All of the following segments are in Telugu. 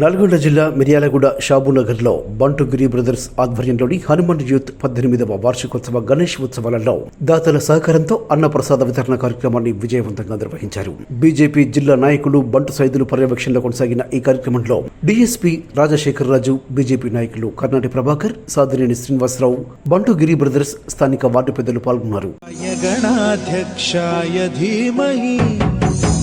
నల్గొండ జిల్లా మిర్యాలగూడ షాబునగర్లో బంటుగిరి బ్రదర్స్ ఆధ్వర్యంలోని హనుమాన్ యూత్ పద్దెనిమిదవ వార్షికోత్సవ గణేష్ ఉత్సవాలలో దాతల సహకారంతో అన్నప్రసాద వితరణ కార్యక్రమాన్ని విజయవంతంగా నిర్వహించారు. బీజేపీ జిల్లా నాయకులు బంటు సైదులు పర్యవేక్షణలో కొనసాగిన ఈ కార్యక్రమంలో డీఎస్పీ రాజశేఖర్ రాజు బీజేపీ నాయకులు కర్ణాటి ప్రభాకర్ సాధినేని శ్రీనివాసరావు బంటుగిరి బ్రదర్స్ స్థానిక వార్డు పెద్దలు పాల్గొన్నారు.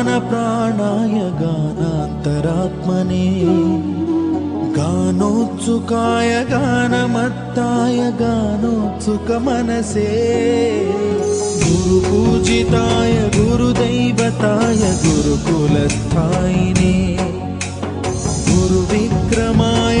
गानप्राणाय गानान्तरात्मने गानोत्सुकाय गानमत्ताय गानोत्सुकमनसे गुरुपूजिताय गुरुदैवताय गुरुकुलस्थायिने गुरुविक्रमाय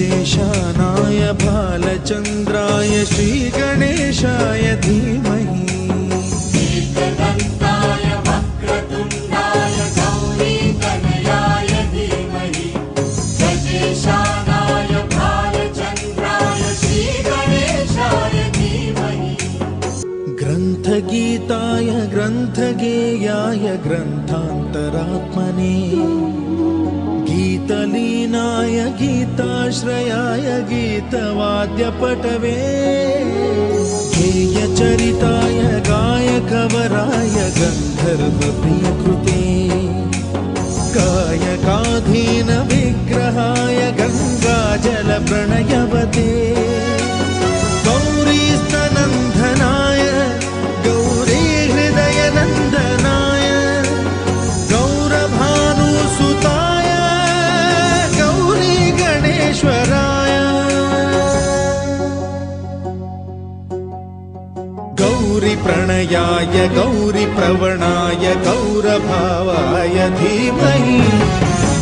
गजेशानाय भालचन्द्राय श्रीगणेशाय धीमहि। ग्रन्थगीताय ग्रन्थगेयाय ग्रन्थान्तरात्मने गीतलीनाय गीताश्रयाय गीतवाद्यपटवे। गेयचरिताय गायकवराय गन्धर्वप्रियकृते गौरीप्रणयाय गौरीप्रवणाय गौरभावाय धीमहि।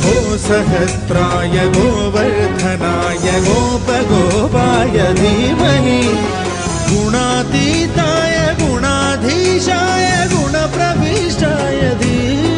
गो सहस्राय गोवर्धनाय गोपगोपाय धीमहि। गुणातीताय गुणाधीशाय गुणप्रविष्टाय धीमहि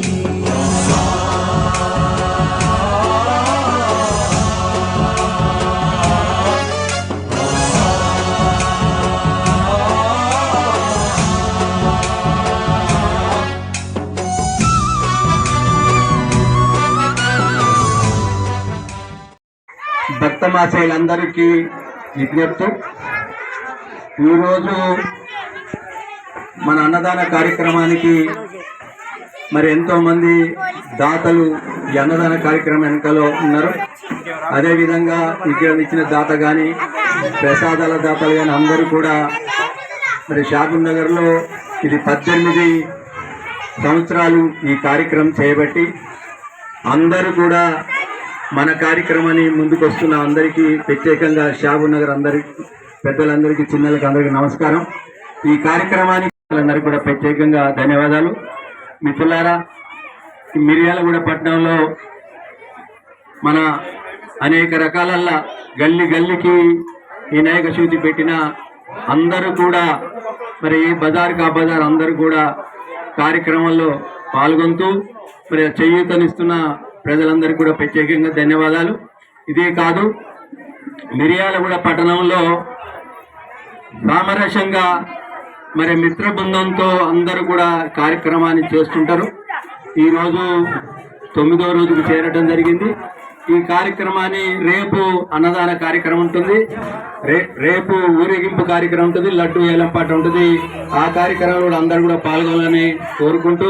భక్తమాశయులందరికీ విజ్ఞప్తి. ఈరోజు మన అన్నదాన కార్యక్రమానికి మరి ఎంతోమంది దాతలు ఈ అన్నదాన కార్యక్రమం వెనుకలో ఉన్నారు. అదేవిధంగా ఇక్కడ ఇచ్చిన దాత కానీ ప్రసాదాల దాతలు కానీ అందరూ కూడా మరి షాగూర్ నగర్లో ఇది పద్దెనిమిది సంవత్సరాలు ఈ కార్యక్రమం చేయబట్టి అందరూ కూడా మన కార్యక్రమాన్ని ముందుకు వస్తున్న అందరికీ ప్రత్యేకంగా షాబు నగర్ అందరికీ పెద్దలందరికీ చిన్నలకి అందరికీ నమస్కారం. ఈ కార్యక్రమానికి అందరికీ కూడా ప్రత్యేకంగా ధన్యవాదాలు. మిత్రులారా మిర్యాలగూడ పట్టణంలో మన అనేక రకాలల్లా గల్లి గల్లికి వినాయక శూతి పెట్టిన అందరూ కూడా మరి బజార్ కా బజార్ అందరూ కూడా కార్యక్రమంలో పాల్గొంటూ మరి చేయూతనిస్తున్న ప్రజలందరికీ కూడా ప్రత్యేకంగా ధన్యవాదాలు. ఇదే కాదు మిరియాలగూడ పట్టణంలో సామరస్యంగా మరి మిత్ర బృందంతో అందరూ కూడా కార్యక్రమాన్ని చేస్తుంటారు. ఈరోజు తొమ్మిదో రోజుకు చేరడం జరిగింది. ఈ కార్యక్రమాన్ని రేపు అన్నదాన కార్యక్రమం ఉంటుంది. రే రేపు ఊరేగింపు కార్యక్రమం ఉంటుంది. లడ్డు ఏలంపాట ఉంటుంది. ఆ కార్యక్రమంలో కూడా అందరూ కూడా పాల్గొనాలని కోరుకుంటూ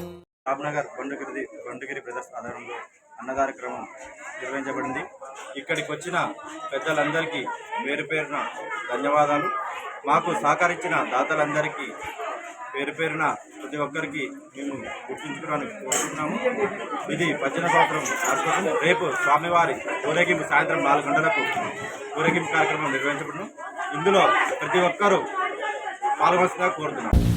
రామ్నగర్ కొండగిరి కొండగిరి బ్రదర్స్ ఆధారంలో అన్న కార్యక్రమం నిర్వహించబడింది. ఇక్కడికి వచ్చిన పెద్దలందరికీ పేరు పేరున ధన్యవాదాలు. మాకు సహకరించిన దాతలందరికీ పేరు పేరున ప్రతి ఒక్కరికి మేము గుర్తుంచుకోవడానికి కోరుకుంటున్నాము. ఇది పద్దెన సంవత్సరం నడుస్తుంది రేపు స్వామివారి ఊరేగింపు సాయంత్రం నాలుగు గంటలకు ఊరేగింపు కార్యక్రమం నిర్వహించబడును. ఇందులో ప్రతి ఒక్కరూ పాల్గొనగా కోరుతున్నాం